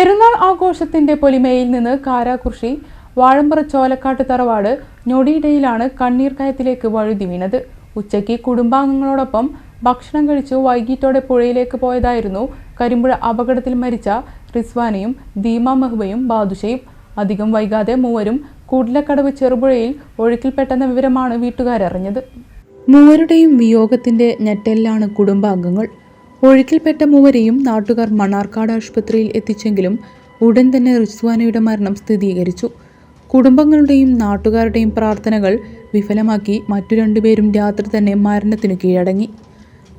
പെരുന്നാൾ ആഘോഷത്തിന്റെ പൊലിമയിൽ നിന്ന് കാരാകുർഷി വാഴമ്പുറ ചോലക്കാട്ട് തറവാട് ഞൊടിയിടയിലാണ് കണ്ണീർ കയത്തിലേക്ക് വഴുതി വീണത്. ഉച്ചയ്ക്ക് കുടുംബാംഗങ്ങളോടൊപ്പം ഭക്ഷണം കഴിച്ചു വൈകിട്ടോടെ പുഴയിലേക്ക് പോയതായിരുന്നു കരിമ്പുഴ അപകടത്തിൽ മരിച്ച റിസ്വാനയും ദീമ മെഹ്ബയും ബാദുഷയും. അധികം വൈകാതെ മൂവരും കൂടലക്കടവ് ചെറുപുഴയിൽ ഒഴുക്കിൽപ്പെട്ടെന്ന വിവരമാണ് വീട്ടുകാരറിഞ്ഞത്. മൂവരുടെയും വിയോഗത്തിന്റെ ഞെട്ടലിലാണ് കുടുംബാംഗങ്ങൾ. ഒഴുക്കിൽപ്പെട്ട മൂവരെയും നാട്ടുകാർ മണ്ണാർക്കാട് ആശുപത്രിയിൽ എത്തിച്ചെങ്കിലും ഉടൻ തന്നെ റിസ്വാനയുടെ മരണം സ്ഥിരീകരിച്ചു. കുടുംബങ്ങളുടെയും നാട്ടുകാരുടെയും പ്രാർത്ഥനകൾ വിഫലമാക്കി മറ്റു രണ്ടുപേരും രാത്രി തന്നെ മരണത്തിനു കീഴടങ്ങി.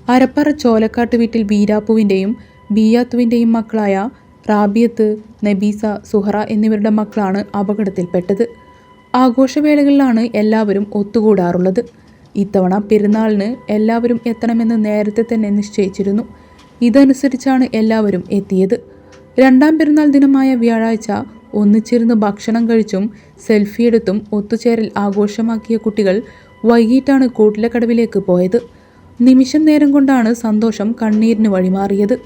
അരപ്പറ ചോലക്കാട്ട് വീട്ടിൽ ബീരാപ്പുവിന്റെയും ബിയാത്തുവിന്റെയും മക്കളായ റാബിയത്ത് നബീസ സുഹറ എന്നിവരുടെ മക്കളാണ് അപകടത്തിൽപ്പെട്ടത്. ആഘോഷവേളകളിലാണ് എല്ലാവരും ഒത്തുകൂടാറുള്ളത്. ഇത്തവണ പെരുന്നാളിന് എല്ലാവരും എത്തണമെന്ന് നേരത്തെ തന്നെ നിശ്ചയിച്ചിരുന്നു. ഇതനുസരിച്ചാണ് എല്ലാവരും എത്തിയത്. രണ്ടാം പെരുന്നാൾ ദിനമായ വ്യാഴാഴ്ച ഒന്നിച്ചിരുന്ന് ഭക്ഷണം കഴിച്ചും സെൽഫിയെടുത്തും ഒത്തുചേരൽ ആഘോഷമാക്കിയ കുട്ടികൾ വൈകിട്ടാണ് കൂട്ടിലക്കടവിലേക്ക് പോയത്. നിമിഷം നേരം കൊണ്ടാണ് സന്തോഷം കണ്ണീരിന് വഴിമാറിയത്.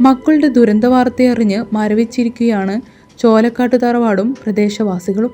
മക്കളുടെ ദുരന്ത വാർത്തയറിഞ്ഞ് മരവിച്ചിരിക്കുകയാണ് ചോലക്കാട്ട് തറവാടും പ്രദേശവാസികളും.